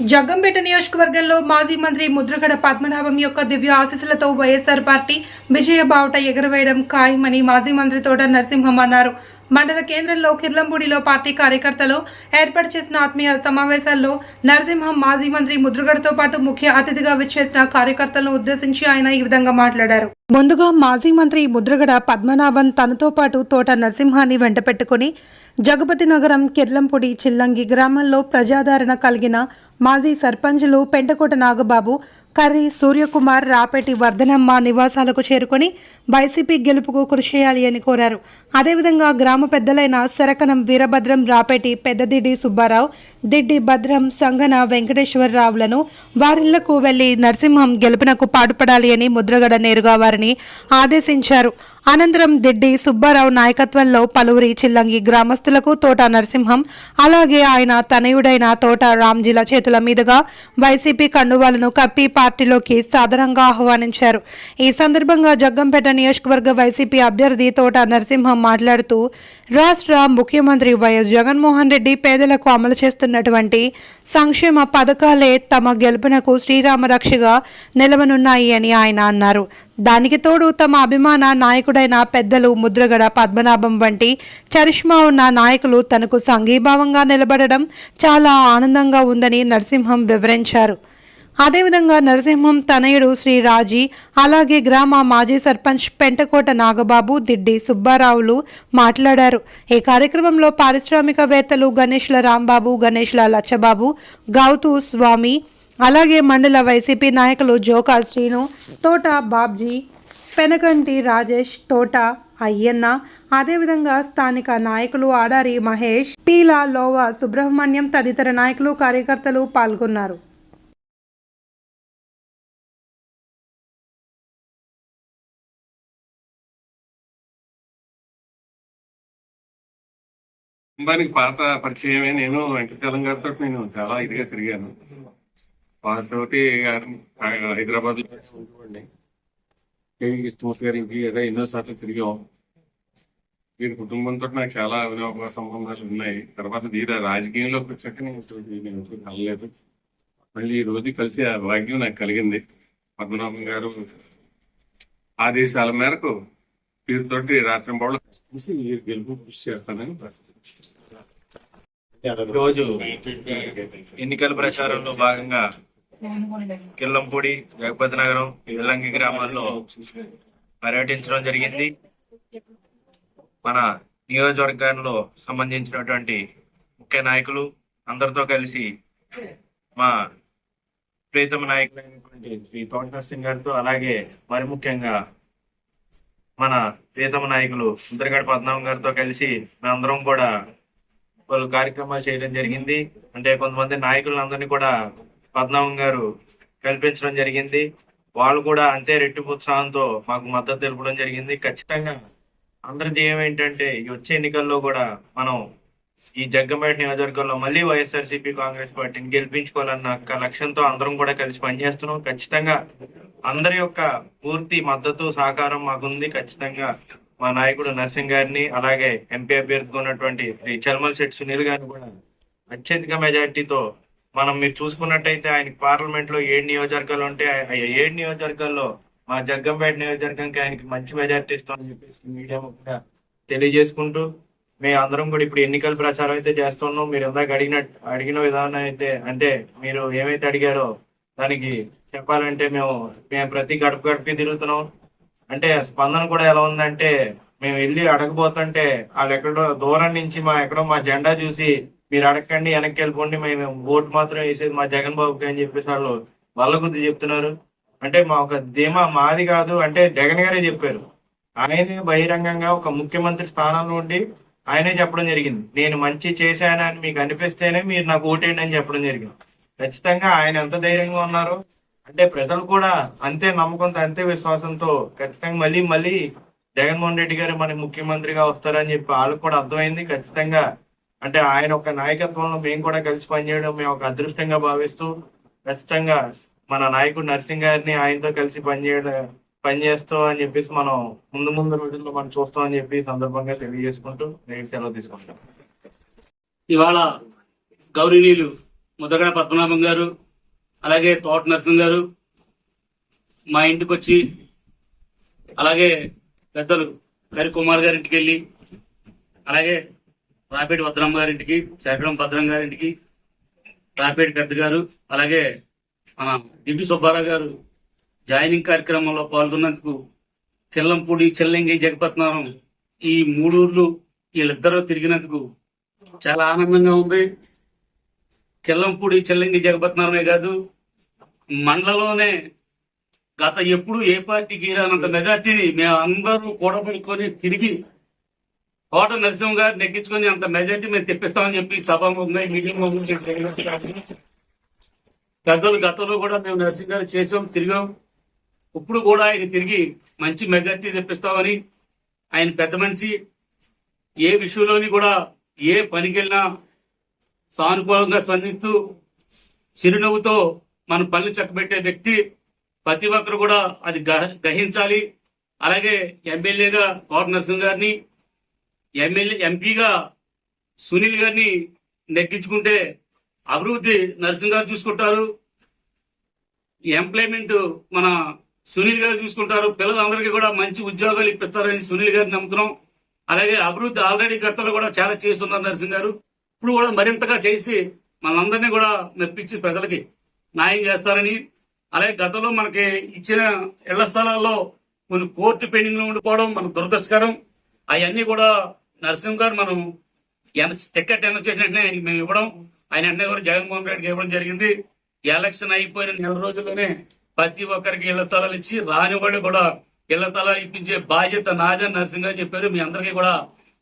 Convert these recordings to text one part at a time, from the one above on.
జగ్గంపేట నియోజకవర్గంలో మాజీ మంత్రి ముద్రగడ పద్మనాభం యొక్క దివ్య ఆశీస్సులతో వైఎస్ఆర్ పార్టీ విజయ బావుట ఎగురవేయడం ఖాయమని మాజీ మంత్రి తోట నరసింహం అన్నారు. మండల కేంద్రంలో కిర్లంపూడిలో పార్టీ కార్యకర్తలు ఏర్పాటు చేసిన ఆత్మీయ సమావేశాల్లో నరసింహం మాజీ మంత్రి ముద్రగడతో పాటు ముఖ్య అతిథిగా విచ్చేసిన కార్యకర్తలను ఉద్దేశించి ఆయన ఈ విధంగా మాట్లాడారు. ముందుగా మాజీ మంత్రి ముద్రగడ పద్మనాభన్ తనతో పాటు తోట నరసింహాన్ని వెంట పెట్టుకుని జగపతి నగరం కిర్లంపూడి చిల్లంగి గ్రామంలో ప్రజాదరణ కలిగిన మాజీ సర్పంచ్లు పెంటకోట నాగబాబు కర్రి సూర్యకుమార్ రాపేటి వర్ధనమ్మ నివాసాలకు చేరుకొని వైసీపీ గెలుపుకు కృషి చేయాలి అని కోరారు. అదేవిధంగా గ్రామ పెద్దలైన శరకనం వీరభద్రం రాపేటి పెద్దదిడ్డి సుబ్బారావు దిడ్డి భద్రం సంగన వెంకటేశ్వరరావులను వారిళ్ళకు వెళ్ళి నరసింహం గెలుపునకు పాటుపడాలి అని ముద్రగడ నేరుగా వారిని ఆదేశించారు. అనంతరం దిడ్డి సుబ్బారావు నాయకత్వంలో పలువురి చిల్లంగి గ్రామస్తులకు తోట నరసింహం అలాగే ఆయన తనయుడైన తోట రామ్జీల చేతుల మీదుగా వైసీపీ కండువాలను కప్పి పార్టీలోకి సాదరంగా ఆహ్వానించారు. ఈ సందర్భంగా జగ్గంపేట నియోజకవర్గ వైసీపీ అభ్యర్థి తోట నరసింహం మాట్లాడుతూ రాష్ట్ర ముఖ్యమంత్రి వైఎస్ జగన్మోహన్ రెడ్డి పేదలకు అమలు చేస్తున్నటువంటి సంక్షేమ పథకాలే తమ గెలుపునకు శ్రీరామరక్షగా నిలవనున్నాయి అని ఆయన అన్నారు. దానికి తోడు తమ అభిమాన నాయకుడైన పెద్దలు ముద్రగడ పద్మనాభం వంటి చరిష్మా ఉన్న నాయకులు తనకు సంఘీభావంగా నిలబడడం చాలా ఆనందంగా ఉందని నరసింహం వివరించారు. అదేవిధంగా నరసింహం తనయుడు శ్రీ రాజీ అలాగే గ్రామ మాజీ సర్పంచ్ పెంటకోట నాగబాబు దిడ్డి సుబ్బారావులు మాట్లాడారు. ఈ కార్యక్రమంలో పారిశ్రామికవేత్తలు గణేష్ల రాంబాబు గణేష్ల లచ్చబాబు గౌతు స్వామి అలాగే మండల వైసీపీ నాయకులు జోకా శ్రీను తోట బాబ్జీ పెనకంటి రాజేష్ తోట అయ్యన్న అదేవిధంగా స్థానిక నాయకులు ఆడారి మహేష్ పీలా లోవా సుబ్రహ్మణ్యం తదితర నాయకులు కార్యకర్తలు పాల్గొన్నారు. కుటుంబానికి పాత పరిచయమే. నేను వెంకటచలం గారితో నేను చాలా ఇదిగా తిరిగాను. వారితోటి హైదరాబాద్ కృష్ణమూర్తి గారి ఇంటికి ఏదో ఎన్నోసార్లు తిరిగాం. వీరి కుటుంబంతో నాకు చాలా అవినోభ సంబంధాలు ఉన్నాయి. తర్వాత తీరా రాజకీయంలోకి వచ్చాక నేను కలలేదు మళ్ళీ ఈ రోజు కలిసి ఆ భాగ్యం నాకు కలిగింది. పద్మనాభం గారు ఆదేశాల మేరకు వీరితోటి రాత్రి బావులు కలిసి వీరి గెలుపు కృషి చేస్తానని రోజు ఎన్నికల ప్రచారంలో భాగంగా కిల్లంపూడి జగపతి నగరం ఇల్లంగి గ్రామాల్లో పర్యటించడం జరిగింది. మన నియోజకవర్గంలో సంబంధించినటువంటి ముఖ్య నాయకులు అందరితో కలిసి మా ప్రీతమ నాయకులైనటువంటి శ్రీ తోట నరసింగ్ గారితో అలాగే మరి ముఖ్యంగా మన ప్రీతమ నాయకులు సుందరగడ పద్మనాభం గారితో కలిసి మేమందరం కూడా వాళ్ళు కార్యక్రమాలు చేయడం జరిగింది. అంటే కొంతమంది నాయకులందరినీ కూడా పద్మనాభం గారు కల్పించడం జరిగింది. వాళ్ళు కూడా అంతే రెట్టి ఉత్సాహంతో మాకు మద్దతు తెలపడం జరిగింది. ఖచ్చితంగా అందరి ధ్యేయం ఏంటంటే ఈ వచ్చే ఎన్నికల్లో కూడా మనం ఈ జగ్గంపేట నియోజకవర్గంలో మళ్ళీ వైఎస్ఆర్సీపీ కాంగ్రెస్ పార్టీని గెలిపించుకోవాలన్న ఒక లక్ష్యంతో అందరం కూడా కలిసి పనిచేస్తున్నాం. ఖచ్చితంగా అందరి యొక్క పూర్తి మద్దతు సహకారం మాకుంది. ఖచ్చితంగా మా నాయకుడు నర్సింగ్ గారిని అలాగే ఎంపీ అభ్యర్థిగా ఉన్నటువంటి శ్రీ చల్మల్ శెట్టి సునీల్ గారిని కూడా అత్యధిక మెజార్టీతో మనం మీరు చూసుకున్నట్టయితే ఆయన పార్లమెంట్లో ఏడు నియోజకవర్గాలు ఉంటే ఏడు నియోజకవర్గాల్లో మా జగ్గంపేట నియోజకవర్గానికి ఆయనకి మంచి మెజార్టీ ఇస్తామని చెప్పేసి మీడియా కూడా తెలియజేసుకుంటూ మేము అందరం కూడా ఇప్పుడు ఎన్నికల ప్రచారం అయితే చేస్తున్నాం. మీరు ఇందాక అడిగిన అడిగిన విధానం అయితే అంటే మీరు ఏమైతే అడిగారో దానికి చెప్పాలంటే మేము మేము ప్రతి గడప గడపకి తిరుగుతున్నాం. అంటే స్పందన కూడా ఎలా ఉందంటే మేము వెళ్ళి అడగబోతుంటే వాళ్ళు ఎక్కడో దూరం నుంచి మా ఎక్కడో మా జెండా చూసి మీరు అడగండి వెనక్కి వెళ్ళిపోండి మేము ఓటు మాత్రం వేసేది మా జగన్ బాబుకి అని చెప్పేసి వాళ్ళు వాళ్ళ కొద్ది చెప్తున్నారు. అంటే మా ఒక ధీమా మాది కాదు అంటే జగన్ గారే చెప్పారు. ఆయనే బహిరంగంగా ఒక ముఖ్యమంత్రి స్థానంలో ఉండి ఆయనే చెప్పడం జరిగింది. నేను మంచి చేశానని మీకు అనిపిస్తేనే మీరు నాకు ఓటేయండి అని చెప్పడం జరిగింది. ఖచ్చితంగా ఆయన ఎంత ధైర్యంగా ఉన్నారు అంటే ప్రజలు కూడా అంతే నమ్మకంతో అంతే విశ్వాసంతో ఖచ్చితంగా మళ్ళీ మళ్ళీ జగన్మోహన్ రెడ్డి గారు మన ముఖ్యమంత్రిగా వస్తారని చెప్పి వాళ్ళకు కూడా అర్థమైంది. ఖచ్చితంగా అంటే ఆయన ఒక నాయకత్వంలో మేము కూడా కలిసి పనిచేయడం మేము ఒక అదృష్టంగా భావిస్తూ ఖచ్చితంగా మన నాయకుడు నర్సింగ్ గారిని ఆయనతో కలిసి పనిచేయడం పనిచేస్తూ అని చెప్పేసి మనం ముందు ముందు రోజుల్లో మనం చూస్తామని చెప్పి సందర్భంగా తెలియజేసుకుంటూ నేను సెలవు తీసుకుంటాం ఇవాళ గౌరీనీలు ముద్రగడ పద్మనాభం గారు అలాగే తోట నరసింహ గారు మా ఇంటికి వచ్చి అలాగే పెద్దలు హరికుమార్ కుమార్ గారింటికి వెళ్ళి అలాగే రాపేటి భద్రమ్మ గారింటికి చేపడం భద్రం గారింటికి రాపేటి పెద్ద గారు అలాగే మన దిడ్డు సుబ్బారావు గారు జాయినింగ్ కార్యక్రమంలో పాల్గొన్నందుకు కిల్లంపూడి చెల్లంగి జగపత్నారం ఈ మూడూర్లు వీళ్ళిద్దరూ తిరిగినందుకు చాలా ఆనందంగా ఉంది. కిల్లంపూడి చెల్లంగి జగపత్నారమే కాదు మండలంలోనే గత ఎప్పుడు ఏ పార్టీకి రానంత మెజార్టీని మేము అందరూ కూడబెట్టుకొని తిరిగి కోట నరసింహ గారు నెగ్గించుకొని అంత మెజార్టీ మేము తెప్పిస్తామని చెప్పి సభాముఖంగా పెద్దలు గతంలో కూడా మేము నరసింహ గారు చేసాం తిరిగాం. ఇప్పుడు కూడా ఆయన తిరిగి మంచి మెజార్టీ తెప్పిస్తామని ఆయన పెద్ద మనిషి. ఏ విషయంలోని కూడా ఏ పనికెళ్ళినా సానుకూలంగా స్పందిస్తూ చిరునవ్వుతో మన పనులు చక్కబెట్టే వ్యక్తి. ప్రతి ఒక్కరు కూడా అది గ- గ్రహించాలి. అలాగే ఎమ్మెల్యేగా కోట నరసింహ గారిని ఎమ్మెల్యే ఎంపీగా సునీల్ గారిని నెగ్గించుకుంటే అభివృద్ధి నరసింహ గారు చూసుకుంటారు. ఎంప్లాయ్మెంట్ మన సునీల్ గారు చూసుకుంటారు. పిల్లలందరికీ కూడా మంచి ఉద్యోగాలు ఇప్పిస్తారని సునీల్ గారిని నమ్ముతున్నాం. అలాగే అభివృద్ధి ఆల్రెడీ గతంలో కూడా చాలా చేస్తున్నారు నరసింహ గారు. ఇప్పుడు కూడా మరింతగా చేసి మనందరినీ కూడా మెప్పించి ప్రజలకి న్యాయం చేస్తారని. అలాగే గతంలో మనకి ఇచ్చిన ఇళ్ళ స్థలాల్లో కొన్ని కోర్టు పెండింగ్లో ఉండిపోవడం మన దురదృష్టకరం. అవన్నీ కూడా నరసింహ గారు మనం టికెట్ ఎన్న చేసిన వెంటనే ఆయనకి మేము ఇవ్వడం. ఆయన వెంటనే కూడా జగన్మోహన్ రెడ్డికి ఇవ్వడం జరిగింది. ఎలక్షన్ అయిపోయిన నెల రోజుల్లోనే ప్రతి ఒక్కరికి ఇళ్ళ స్థలాలు ఇచ్చి రానివాడు కూడా ఇళ్ళ స్థలాలు ఇప్పించే బాధ్యత నాదని నరసింహ గారు చెప్పారు. మీ అందరికీ కూడా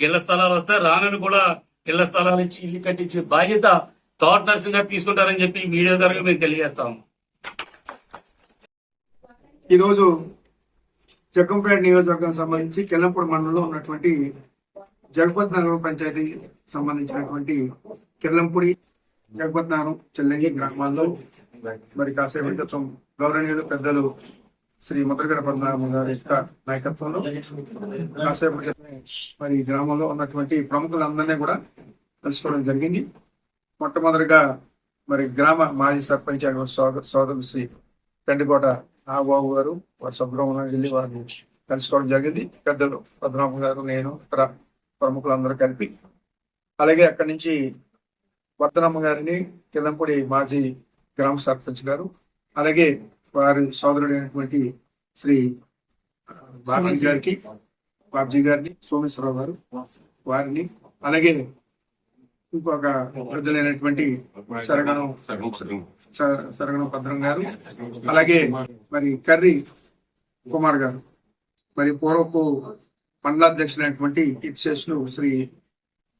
ఇళ్ళ స్థలాలు వస్తాయి. రానని కూడా ఇళ్ళ స్థలాలు ఇచ్చి ఇల్లు కట్టించే బాధ్యత తోట నరసింహ గారు తీసుకుంటారని చెప్పి మీడియా ద్వారా మేము తెలియజేస్తాము ఈరోజు జగ్గంపేట నియోజకవర్గం సంబంధించి కిల్లంపూడి మండలంలో ఉన్నటువంటి జగపత్ నగరం పంచాయతీ సంబంధించినటువంటి కిల్లంపూడి జగపత్ నగరం చెల్లంగి గ్రామాల్లో మరి కాసేపు క్రితం గౌరవనీయులు పెద్దలు శ్రీ ముద్రగడ పద్మనాభం గారి యొక్క నాయకత్వంలో కాసేపు మరి గ్రామంలో ఉన్నటువంటి ప్రముఖులందరినీ కూడా తెలుసుకోవడం జరిగింది. మొట్టమొదటిగా మరి గ్రామ మాజీ సర్పంచ్ సోదరు శ్రీ తండ్రికోట నాగబాబు గారు వారి సుబ్రహ్మణ్యం వెళ్ళి వారిని కలుసుకోవడం జరిగింది. పెద్దలు పద్మనాభం గారు నేను ఇతర ప్రముఖులందరూ కలిపి. అలాగే అక్కడి నుంచి వర్ధనమ్మ గారిని కిందంపూడి మాజీ గ్రామ సర్పంచ్ గారు అలాగే వారి సోదరుడైనటువంటి శ్రీ బాబీ గారికి బాబ్జీ గారిని సోమేశ్వరరావు గారు వారిని అలాగే ఇంకొక వృద్ధులైనటువంటి సరగణం సరగణ భద్రం గారు. అలాగే మరి కర్రి కుమార్ గారు. మరి పూర్వపు మండలాధ్యక్షులైనటువంటి ఇచ్చేసులు శ్రీ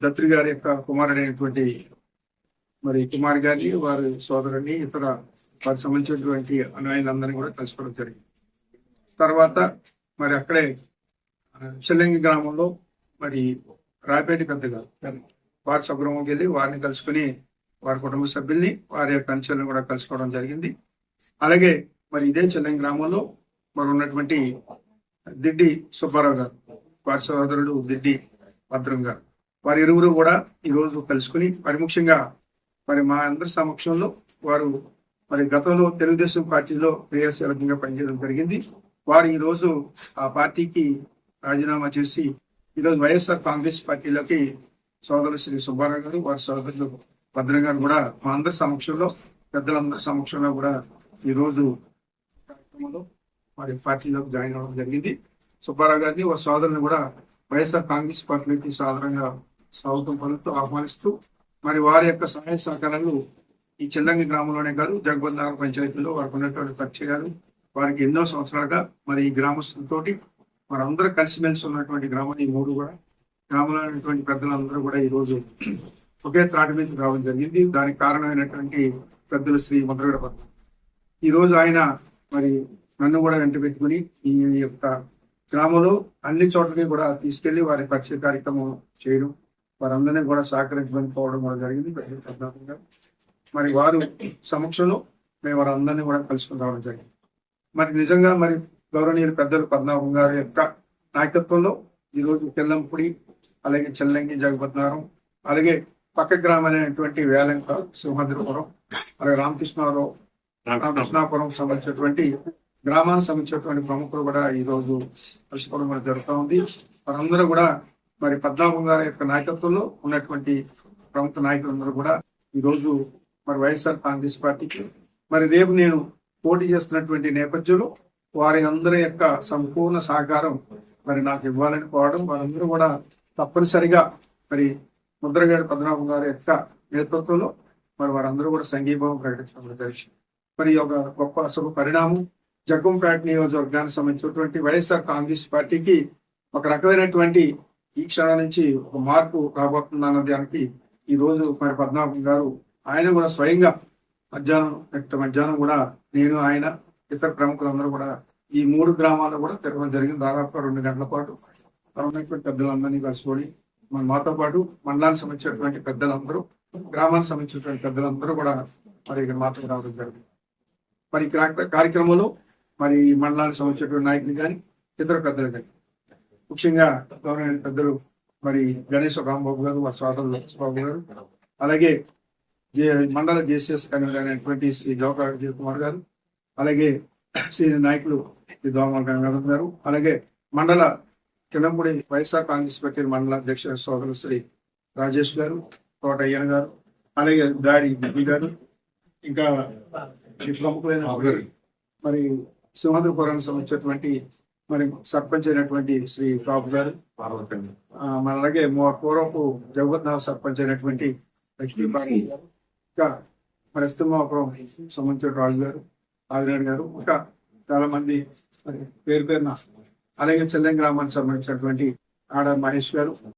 దత్రి గారి యొక్క కుమారుడైనటువంటి మరి కుమార్ గారిని వారి సోదరుని ఇతర వారికి సంబంధించినటువంటి అనుయాయులందరినీ కూడా కలుసుకోవడం జరిగింది. తర్వాత మరి అక్కడే ఆ, చెల్లంగి గ్రామంలో మరి రాయపేట పెద్ద గారు వారి స్వగ్రామంకి వెళ్ళి వారిని కలుసుకుని వారి కుటుంబ సభ్యుల్ని వారి యొక్క అంచెలను కూడా కలుసుకోవడం జరిగింది. అలాగే మరి ఇదే చెల్లెం గ్రామంలో మరి ఉన్నటువంటి దిడ్డి సుబ్బారావు గారు వారి సోదరుడు దిడ్డి భద్రం గారు. వారి ఇరువురు కూడా ఈ రోజు కలుసుకుని మరి ముఖ్యంగా మరి మా అందరి సమక్షంలో వారు మరి గతంలో తెలుగుదేశం పార్టీలో క్రియాశీలకంగా పనిచేయడం జరిగింది. వారు ఈరోజు ఆ పార్టీకి రాజీనామా చేసి ఈరోజు వైఎస్ఆర్ కాంగ్రెస్ పార్టీలోకి సోదరుడు శ్రీ సుబ్బారావు గారు వారి సోదరులు భద్రం గారు కూడా మా అందరి సమక్షంలో పెద్దలందరి సమక్షంలో కూడా ఈ కార్యక్రమంలో మరి పార్టీలోకి జాయిన్ అవ్వడం జరిగింది. సుబ్బారావు గారిని వారి సోదరుని కూడా వైఎస్ఆర్ కాంగ్రెస్ పార్టీకి సాధారణంగా స్వాగతం పలుకుతూ ఆహ్వానిస్తూ మరి వారి యొక్క సహాయ సహకారాలు ఈ చెల్లంగి గ్రామంలోనే కాదు జగబంధార పంచాయతీలో వారికి ఉన్నటువంటి పరిచయాలు వారికి ఎన్నో సంవత్సరాలుగా మరి ఈ గ్రామస్తులతోటి మరి అందరూ కలిసిమెలిసి ఉన్నటువంటి గ్రామం ఈ మూడు కూడా. గ్రామంలో ఉన్నటువంటి పెద్దలందరూ కూడా ఈ రోజు ఒకే త్రాటి మీద రావడం జరిగింది. దానికి కారణమైనటువంటి పెద్దలు శ్రీ ముద్రగడ పద్మ ఈ రోజు ఆయన మరి నన్ను కూడా వెంట పెట్టుకుని ఈ యొక్క గ్రామంలో అన్ని చోట్లకి కూడా తీసుకెళ్ళి వారి పరిచయ కార్యక్రమం చేయడం వారందరినీ కూడా సహకరించమని పోవడం కూడా జరిగింది. మరి వారు సమక్షంలో మేము వారందరినీ కూడా కలుసుకుని రావడం జరిగింది. మరి నిజంగా మరి గౌరవనీయులు పెద్దలు పద్మనాభం గారి యొక్క నాయకత్వంలో ఈ రోజు అలాగే చెల్లంగి జగపద్నారం అలాగే పక్క గ్రామమైనటువంటి వేలంక సింహద్రపురం అలాగే రామకృష్ణారావు రామకృష్ణాపురం. సంబంధించినటువంటి గ్రామానికి సంబంధించినటువంటి ప్రముఖులు కూడా ఈ రోజు కలుసుకోవడం కూడా జరుగుతూ ఉంది. వారందరూ కూడా మరి పద్మనాభం గారి యొక్క నాయకత్వంలో ఉన్నటువంటి ప్రముఖ నాయకులందరూ కూడా ఈ రోజు మరి వైఎస్ఆర్ కాంగ్రెస్ పార్టీకి మరి రేపు నేను పోటీ చేస్తున్నటువంటి నేపథ్యంలో వారి అందరి యొక్క సంపూర్ణ సహకారం మరి నాకు ఇవ్వాలని కోవడం వారందరూ కూడా తప్పనిసరిగా మరి ముద్రగడ పద్మనాభం గారి యొక్క నేతృత్వంలో మరి వారందరూ కూడా సంఘీభావం ప్రకటించడం జరిగింది. మరి ఒక గొప్ప శుభ పరిణామం జగ్గంపేట నియోజకవర్గానికి సంబంధించినటువంటి వైఎస్ఆర్ కాంగ్రెస్ పార్టీకి ఒక రకమైనటువంటి ఈ క్షణం నుంచి ఒక మార్పు రాబోతుంది అన్న దానికి ఈ రోజు మరి పద్మనాభం గారు ఆయన కూడా స్వయంగా మధ్యాహ్నం నెక్స్ట్ మధ్యాహ్నం కూడా నేను ఆయన ఇతర ప్రముఖులందరూ కూడా ఈ మూడు గ్రామాల్లో కూడా తిరగడం జరిగింది. దాదాపు రెండు గంటల పాటు. ఉన్నటువంటి పెద్దలందరినీ కలుసుకొని మన మాతో పాటు మండలానికి సంబంధించినటువంటి పెద్దలందరూ గ్రామానికి సంబంధించినటువంటి పెద్దలందరూ కూడా మరి ఇక్కడ మాతో రావడం జరిగింది. మరి కార్యక్రమంలో మరి మండలానికి సంబంధించినటువంటి నాయకులు కానీ ఇతర పెద్దలు కానీ ముఖ్యంగా గవర్నమెంట్ పెద్దలు మరి గణేష్ రాంబాబు గారు మా సోదరు లక్ష్మబాబు గారు అలాగే జే- మండల జేసీఎస్ కన్వీనర్ అయినటువంటి శ్రీ జోకా విజయ్ కుమార్ గారు అలాగే సీనియర్ నాయకులు శ్రీ దోమల్ గంగాధర్ గారు అలాగే మండల కిలంపూడి వైఎస్ఆర్ కాంగ్రెస్ పార్టీ మండల అధ్యక్షుల సోదరులు శ్రీ రాజేష్ గారు తోట అయ్యన్ గారు అలాగే దాడి బిబ్బి గారు ఇంకా ప్రముఖులైన మరి సింహాద్రిపురానికి సంబంధించినటువంటి మరి సర్పంచ్ అయినటువంటి శ్రీ బాబు గారు మన అలాగే మూ- పూర్వపు జగన్నాథ్ సర్పంచ్ అయినటువంటి లక్ష్మీ భారతి గారు ఇంకా మరి ఎస్తమాపురం సంబంధించిన రాజు గారు ఆదినాడు గారు ఇంకా చాలా మంది మరి పేరు పేరున అలాగే చెల్లెం గ్రామానికి సంబంధించినటువంటి ఆడ మహేష్ గారు.